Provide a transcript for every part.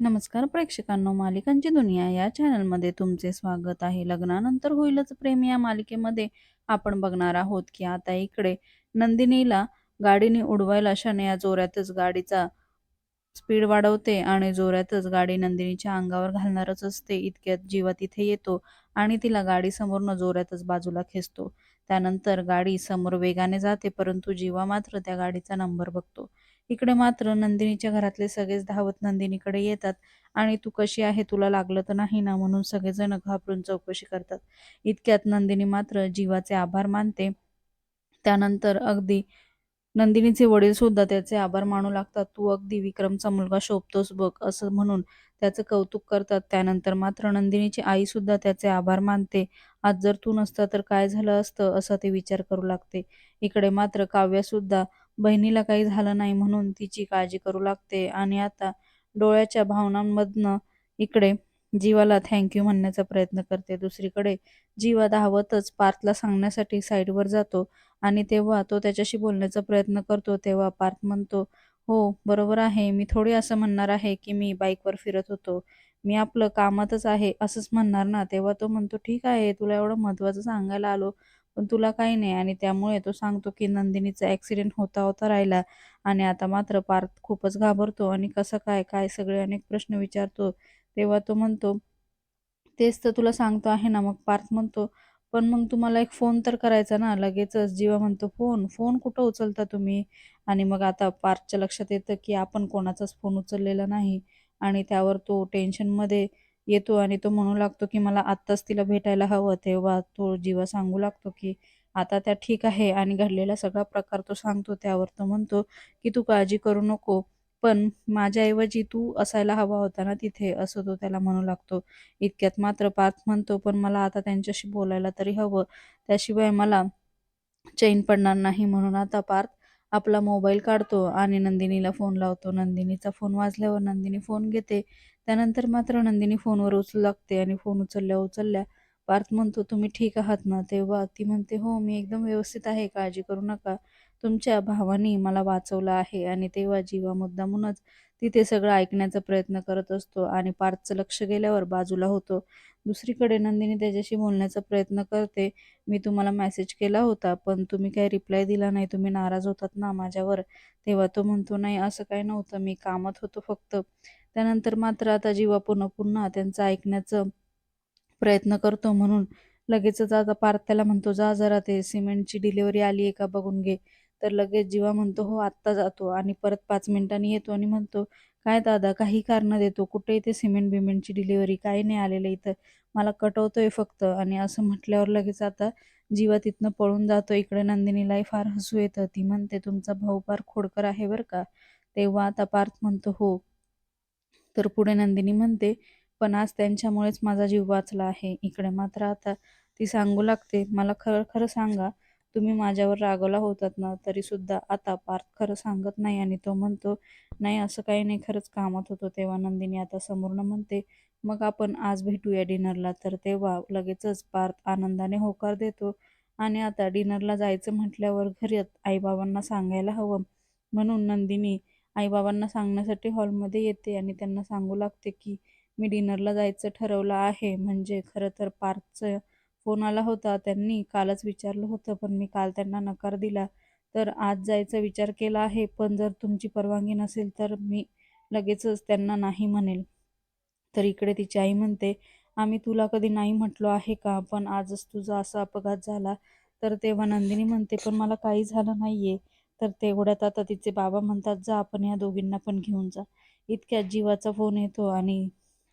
नमस्कार प्रेक्षकांनो मालिकांची दुनिया या चॅनलमध्ये तुमचे स्वागत आहे. लग्नानंतर होईलच प्रेम या मालिकेमध्ये. आपण बघणार आहोत की आता इकडे नंदिनीला गाडीने उडवायला शनया जोरातच गाडीचा स्पीड वाढवते आणि जोरातच गाडी नंदिनीच्या अंगावर घालणारच असते. इतक्यात जीवा तिथे येतो आणि तिला गाडी समोरनं जोरातच बाजूला खेचतो. त्यानंतर गाडी समोर वेगाने जाते परंतु जीवा मात्र त्या गाडीचा नंबर बघतो. इकडे मात्र नंदिनीच्या घरातले सगळेच धावत नंदिनीकडे येतात. आणि तू कशी आहे? तुला लागलं तर नाही ना? म्हणून सगळेजण घाबरून चौकशी करतात. इतक्यात नंदिनी मात्र जीवाचे आभार मानते. त्यानंतर अगदी नंदिनीचे वडील सुद्धा त्याचे आभार मानू लागतात. तू अगदी विक्रमचा मुलगा शोभतोस बघ असं म्हणून त्याचं कौतुक करतात. त्यानंतर मात्र नंदिनीची आई सुद्धा त्याचे आभार मानते. आज जर तू नसता तर काय झालं असतं? असा ते विचार करू लागते. इकडे मात्र काव्या सुद्धा बहिणीला काही झालं नाही म्हणून तिची काळजी करू लागते. आणि आता डोळ्याच्या भावनांमधनं इकडे जीवाला थँक्यू म्हणण्याचा प्रयत्न करते. दुसरीकडे जीवा धावतच पार्थला सांगण्यासाठी साईडवर जातो आणि तेव्हा तो त्याच्याशी बोलण्याचा प्रयत्न करतो. तेव्हा पार्थ म्हणतो हो बरोबर आहे. मी थोडी असं म्हणणार आहे की मी बाईकवर फिरत होतो. मी आपलं कामातच आहे असंच म्हणणार ना? तेव्हा तो म्हणतो ठीक आहे. तुला एवढं महत्त्वाचं सांगायला आलो पण तुला काही नाही आणि त्यामुळे तो सांगतो की नंदिनीचा ॲक्सिडेंट होता होता राहिला आणि आता मात्र पार्थ खूपच घाबरतो आणि कसं काय काय सगळे अनेक प्रश्न विचारतो. तेव्हा तो म्हणतो तेच तर तुला सांगतो आहे ना मग पार्थ म्हणतो पण मग तुम्हाला एक फोन तर करायचा ना लगेचच. जीवा म्हणतो फोन? फोन कुठं उचलता तुम्ही? आणि मग आता पार्थच्या लक्षात येतं की आपण कोणाचाच फोन उचललेला नाही आणि त्यावर तो टेन्शनमध्ये येतो आणि तो म्हणू लागतो की मला आत्ताच तिला भेटायला हवं तेव्हा तो जीवा सांगू लागतो की आता त्या ठीक आहे. आणि घडलेला सगळा प्रकार तो सांगतो त्यावर तो म्हणतो की तू काळजी करू नको पण माझ्याऐवजी तू असायला हवा होता ना तिथे असं तो त्याला म्हणू लागतो. इतक्यात मात्र पार्थ म्हणतो पण मला आता त्यांच्याशी बोलायला तरी हवं. त्याशिवाय मला चैन पडणार नाही म्हणून आता पार्थ आपला मोबाईल काढतो आणि नंदिनीला फोन लावतो. नंदिनीचा फोन वाजल्यावर नंदिनी फोन घेते. त्यानंतर मात्र नंदिनी फोनवर उचलू लागते आणि फोन उचलल्या उचलल्या पार्थ म्हणतो तुम्ही ठीक आहात ना? तेव्हा ती म्हणते हो मी एकदम व्यवस्थित आहे काळजी करू नका. तुमच्या भावानी मला वाचवलं आहे आणि तेव्हा जीवा मुद्दामूनच तिथे सगळं ऐकण्याचा प्रयत्न करत असतो आणि पार्थचं लक्ष गेल्यावर बाजूला होतो. दुसरीकडे नंदिनी त्याच्याशी बोलण्याचा प्रयत्न करते मी तुम्हाला मेसेज केला होता पण तुम्ही काही रिप्लाय दिला नाही. तुम्ही नाराज होतात ना माझ्यावर? तेव्हा तो म्हणतो नाही असं काही नव्हतं. मी कामात होतो फक्त. त्यानंतर मात्र आता जीवापूर्ण पुन्हा पुन्हा त्यांचं ऐकण्याचं प्रयत्न करतो म्हणून लगेचच आता पार्थ त्याला म्हणतो जा जरा ते सिमेंटची डिलिव्हरी आली आहे का बघून घे. तर लगेच जीवा म्हणतो हो आत्ता जातो. आणि परत पाच मिनिटांनी येतो आणि म्हणतो काय दादा काही कारणं देतो. कुठे इथे सिमेंट बिमेंटची डिलिव्हरी? काही नाही आलेलं इथं. मला कटवतोय फक्त. आणि असं म्हटल्यावर लगेच आता जीवा तिथनं पळून जातो. इकडे नंदिनीलाही फार हसू येतं. ती म्हणते तुमचा भाऊ फार खोडकर आहे बरं का. तेव्हा आता पार्थ म्हणतो हो तर पुढे नंदिनी म्हणते पण आज त्यांच्यामुळेच माझा जीव वाचला आहे. इकडे मात्र आता ती सांगू लागते. मला खरं खरं सांगा तुम्ही माझ्यावर रागवला होतात ना तरी सुद्धा आता पार्थ खरं सांगत नाही आणि तो म्हणतो नाही असं काही नाही. खरंच कामात होतो तेव्हा नंदिनी आता समोरनं म्हणते मग आपण आज भेटूया डिनरला. तर तेव्हा लगेचच पार्थ आनंदाने होकार देतो आणि आता डिनरला जायचं म्हटल्यावर घरी आईबाबांना सांगायला हवं. म्हणून नंदिनी आईबाबांना सांगण्यासाठी हॉलमध्ये येते आणि त्यांना सांगू लागते की मी डिनरला जायचं ठरवलं आहे. म्हणजे खरं तर पार्थचं फोन आला होता. त्यांनी कालच विचारलं होतं पण मी काल त्यांना नकार दिला. तर आज जायचा विचार केला आहे. पण जर तुमची परवानगी नसेल तर मी लगेचच त्यांना नाही म्हणेल. तर इकडे तिची आई म्हणते आम्ही तुला कधी नाही म्हटलो आहे का? पण आजच तुझा असा अपघात झाला. तर तेव्हा नंदिनी म्हणते पण मला काही झालं नाही आहे तर तेवढ्यात आता तिचे बाबा म्हणतात जा आपण या दोघींना पण घेऊन जा. इतक्यात जीवाचा फोन येतो आणि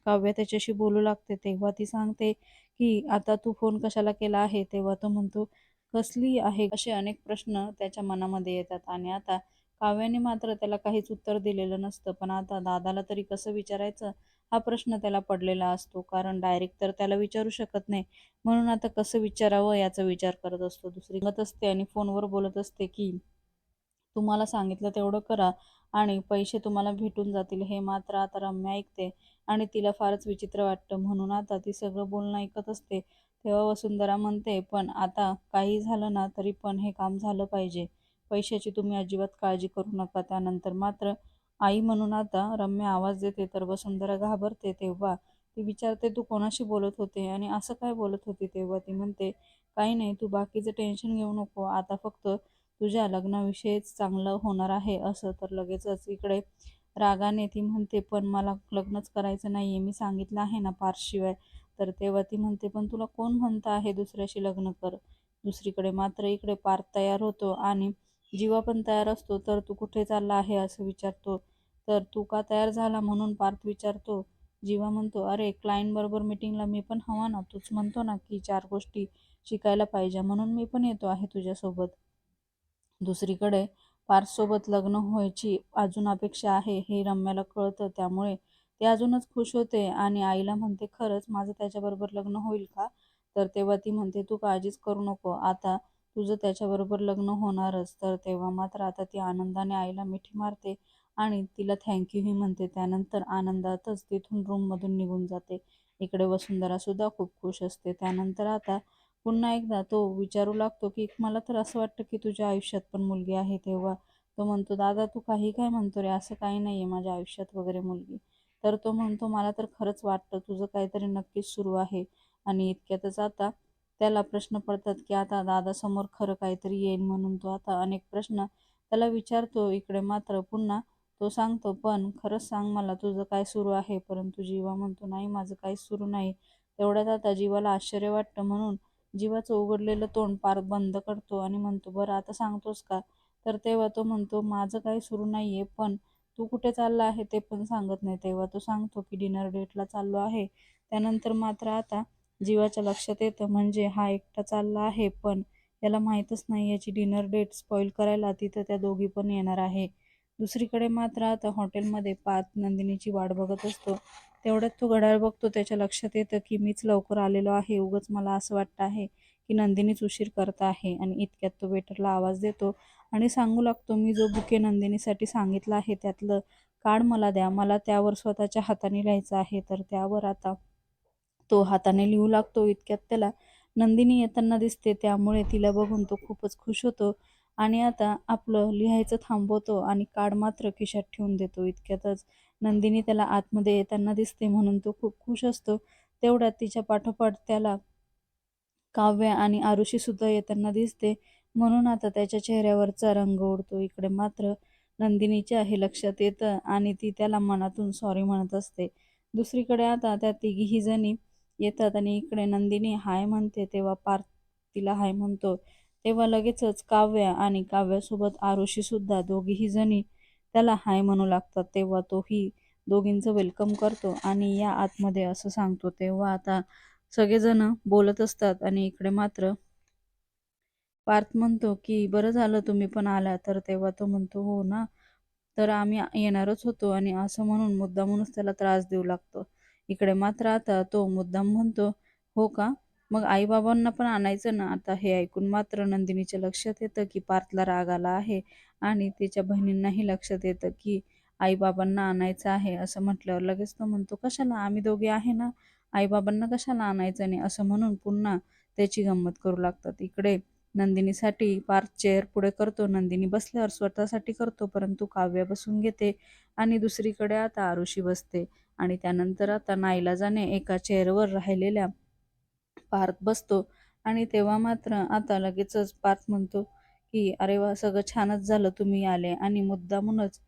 काव्या त्याच्याशी बोलू लागते. तेव्हा ती सांगते की आता तू फोन कशाला केला आहे? तेव्हा तो म्हणतो कसली आहे? असे अनेक प्रश्न त्याच्या मनामध्ये येतात आणि आता काव्याने मात्र त्याला काहीच उत्तर दिलेलं नसतं. पण आता दादाला तरी कसं विचारायचं? हा प्रश्न त्याला पडलेला असतो. कारण डायरेक्ट तर त्याला विचारू शकत नाही. म्हणून आता कसं विचारावं याचा विचार करत असतो. दुसरी गत असते आणि फोनवर बोलत असते की तुम्हाला सांगितलं तेवढं करा आणि पैसे तुम्हाला भेटून जातील हे मात्र आता रम्या ऐकते आणि तिला फारच विचित्र वाटतं. म्हणून आता ती सगळं बोलणं ऐकत असते तेव्हा वसुंधरा म्हणते पण आता काही झालं ना तरी पण हे काम झालं पाहिजे. पैशाची तुम्ही अजिबात काळजी करू नका. त्यानंतर मात्र आई म्हणून आता रम्या आवाज देते तर वसुंधरा घाबरते तेव्हा ती विचारते तू कोणाशी बोलत होते आणि असं काय बोलत होती? तेव्हा ती म्हणते काही नाही तू बाकीचं टेन्शन घेऊ नको. आता फक्त तुझ्या लग्नाविषयीच चांगलं होणार आहे असं तर लगेचच इकडे रागाने ती म्हणते पण मला लग्नच करायचं नाही आहे मी सांगितलं आहे ना पारशिवाय तर तेव्हा ती म्हणते पण तुला कोण म्हणतं आहे दुसऱ्याशी लग्न कर? दुसरीकडे मात्र इकडे पार्थ तयार होतो आणि जीवा पण तयार असतो. तर तू कुठे चालला आहे असं विचारतो. तर तू का तयार झाला म्हणून पार्थ विचारतो. जीवा म्हणतो अरे क्लायंट बरोबर मीटिंगला मी पण हवा ना. तूच म्हणतो ना की चार गोष्टी शिकायला पाहिजे. म्हणून मी पण येतो आहे तुझ्यासोबत. दुसरीकडे पार्थसोबत लग्न व्हायची अजून अपेक्षा आहे हे रम्याला कळतं. त्यामुळे ती अजूनच खुश होते आणि आईला म्हणते खरंच माझं त्याच्याबरोबर लग्न होईल का? तर तेव्हा ती म्हणते तू काळजीच करू नको. आता तुझं त्याच्याबरोबर लग्न होणारच. तर तेव्हा मात्र आता ती आनंदाने आईला मिठी मारते आणि तिला थँक्यूही म्हणते. त्यानंतर आनंदातच तिथून रूममधून निघून जाते. इकडे वसुंधरा सुद्धा खूप खुश असते. त्यानंतर आता पुन्हा एकदा तो विचारू लागतो की मला तर असं वाटतं की तुझ्या आयुष्यात पण मुलगी आहे तेव्हा. तो म्हणतो दादा तू काही काय म्हणतो रे? असं काही नाही आहे माझ्या आयुष्यात वगैरे मुलगी. तर तो म्हणतो मला तर खरंच वाटतं तुझं काहीतरी नक्कीच सुरू आहे. आणि इतक्यातच आता त्याला प्रश्न पडतात की आता दादासमोर खरं काहीतरी येईल म्हणून तो आता अनेक प्रश्न त्याला विचारतो इकडे मात्र. पुन्हा तो सांगतो पण खरंच सांग मला तुझं काय सुरू आहे? परंतु जीवा म्हणतो नाही माझं काहीच सुरू नाही. तेवढ्यात आता जीवाला आश्चर्य वाटतं म्हणून जीवाचं उघडलेलं तोंड पार बंद करतो आणि म्हणतो बरं आता सांगतोस का? तर तेव्हा तो म्हणतो माझं काही सुरू नाही आहे पण तू कुठे चालला आहे ते पण सांगत नाही. तेव्हा तो सांगतो की डिनर डेटला चाललो आहे. त्यानंतर मात्र आता जीवाच्या लक्षात येतं म्हणजे हा एकटा चालला आहे पण याला माहीतच नाही याची डिनर डेट स्पॉईल करायला तिथं त्या दोघी पण येणार आहे. दुसरीकडे मात्र आता हॉटेलमध्ये पाच नंदिनीची वाट बघत असतो. तेवढ्यात तो घड्याळ बघतो त्याच्या लक्षात येतं की मीच लवकर आलेलो आहे. उगच मला असं वाटतं आहे की नंदिनीच उशीर करत आहे आणि इतक्यात तो वेटरला आवाज देतो आणि सांगू लागतो मी जो बुके नंदिनीसाठी सांगितला आहे त्यातलं कार्ड मला द्या. मला त्यावर स्वतःच्या हाताने लिहायचं आहे. तर त्यावर आता तो हाताने लिहू लागतो. इतक्यात त्याला नंदिनी येताना दिसते. त्यामुळे तिला बघून तो खूपच खुश होतो. आणि आता आपलं लिहायचं थांबवतो आणि कार्ड मात्र खिशात ठेवून देतो. इतक्यातच नंदिनी त्याला आतमध्ये येताना दिसते म्हणून तो खूप खुश असतो. तेवढ्यात तिच्या पाठोपाठ त्याला काव्य आणि आरुषी सुद्धा येताना दिसते. म्हणून आता त्याच्या चेहऱ्यावरचा रंग उडतो. इकडे मात्र नंदिनीच्या हे लक्षात येतं आणि ती त्याला मनातून सॉरी म्हणत असते. दुसरीकडे आता त्या तिघीही जणी येतात आणि इकडे नंदिनी हाय म्हणते तेव्हा पार्थ तिला हाय म्हणतो. तेव्हा लगेचच काव्य आणि काव्यासोबत आरुषी सुद्धा दोघीही जणी त्याला हाय म्हणू लागतात. तेव्हा तोही दोघींचं वेलकम करतो आणि या आतमध्ये असं सांगतो तेव्हा आता सगळेजण बोलत असतात आणि इकडे मात्र पार्थ म्हणतो की बरं झालं तुम्ही पण आला. तर तेव्हा तो म्हणतो हो ना तर आम्ही येणारच होतो. आणि असं म्हणून मुद्दामूनच त्याला त्रास देऊ लागतो. इकडे मात्र आता तो मुद्दाम म्हणतो हो का मग आईबाबांना पण आणायचं ना? आता हे ऐकून मात्र नंदिनीच्या लक्षात येतं की पार्थला राग आला आहे आणि तिच्या बहिणींनाही लक्षात येतं की आईबाबांना आणायचं आहे असं म्हटल्यावर लगेच तो म्हणतो कशाला? आम्ही दोघे आहे ना? आईबाबांना कशाला आणायचं नाही? असं म्हणून पुन्हा त्याची गंमत करू लागतात. इकडे नंदिनीसाठी पार्थ चेअर पुढे करतो. नंदिनी बसल्यावर स्वतःसाठी करतो परंतु काव्य बसून घेते आणि दुसरीकडे आता आरुषी बसते. आणि त्यानंतर आता नाईलाजाने एका चेअरवर राहिलेल्या पार्थ बसतो आणि तेव्हा मात्र आता लगेचच पार्थ म्हणतो की अरे वा सगळं छानच झालं तुम्ही आले. आणि मुद्दामूनच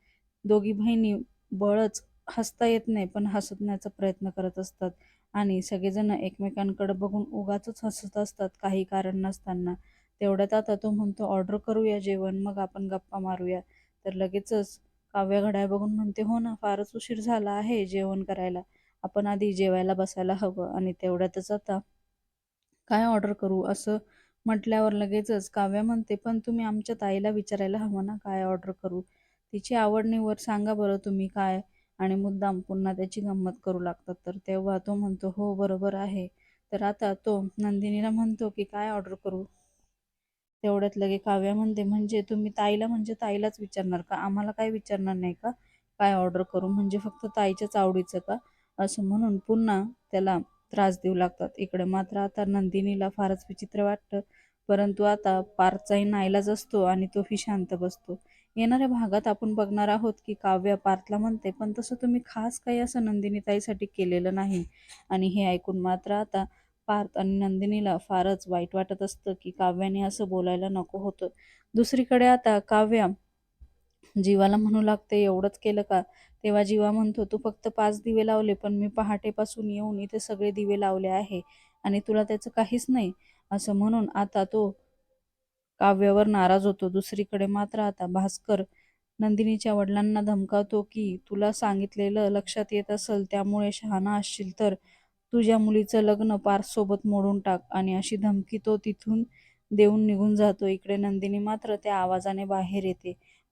दोघी बहिणी बळच हसता येत नाही पण हसण्याचा प्रयत्न करत असतात. आणि सगळेजण एकमेकांकडे बघून उगाच हसत असतात काही कारण नसताना. तेवढ्यात आता तो म्हणतो ऑर्डर करूया जेवण मग आपण गप्पा मारूया. तर लगेचच काव्य घड्याळ बघून म्हणते हो ना फारच उशीर झाला आहे जेवण करायला. आपण आधी जेवायला बसायला हवं. आणि तेवढ्यातच आता काय ऑर्डर करू? असं म्हटल्यावर लगेचच काव्य म्हणते पण तुम्ही आमच्या ताईला विचारायला हवं ना काय ऑर्डर करू? तिची आवड निवड सांगा बरं तुम्ही काय आणि मुद्दाम पुन्हा त्याची गंमत करू लागतात. तर तेव्हा तो म्हणतो हो बरोबर आहे. तर आता तो नंदिनीला म्हणतो की काय ऑर्डर करू? तेवढ्यात लगे काव्या म्हणते म्हणजे तुम्ही ताईला म्हणजे ताईलाच विचारणार का? आम्हाला काय विचारणार नाही का? काय ऑर्डर करू? म्हणजे फक्त ताईच्याच आवडीचं का? असं म्हणून पुन्हा त्याला त्रास देऊ लागतात. इकडे मात्र आता नंदिनीला फारच विचित्र वाटतं. परंतु आता पार्थचाही नाईलाज असतो आणि तोही शांत बसतो. येणाऱ्या भागात आपण बघणार आहोत की काव्य पार्थला म्हणते पण तसं तुम्ही खास काही असं नंदिनी ताईसाठी केलेलं नाही. आणि हे ऐकून मात्र आता पार्थ आणि नंदिनीला फारच वाईट वाटत असतं की काव्याने असं बोलायला नको होतं. दुसरीकडे आता काव्या जीवाला म्हणू लागते एवढंच केलं का? तेव्हा जीवा म्हणतो तू फक्त पाच दिवे लावले पण मी पहाटेपासून येऊन इथे सगळे दिवे लावले आहे आणि तुला त्याचं काहीच नाही. असं म्हणून आता तो काव्यावर नाराज होतो. दुसरीकडे मात्र आता भास्कर नंदिनीच्या वडिलांना धमकावतो की तुला सांगितलेलं लक्षात येत असेल त्यामुळे शहाणा असशील तर तुझ्या मुलीचं लग्न पार्थसोबत मोडून टाक. आणि अशी धमकी तो तिथून देऊन निघून जातो. इकडे नंदिनी मात्र त्या आवाजाने बाहेर येते.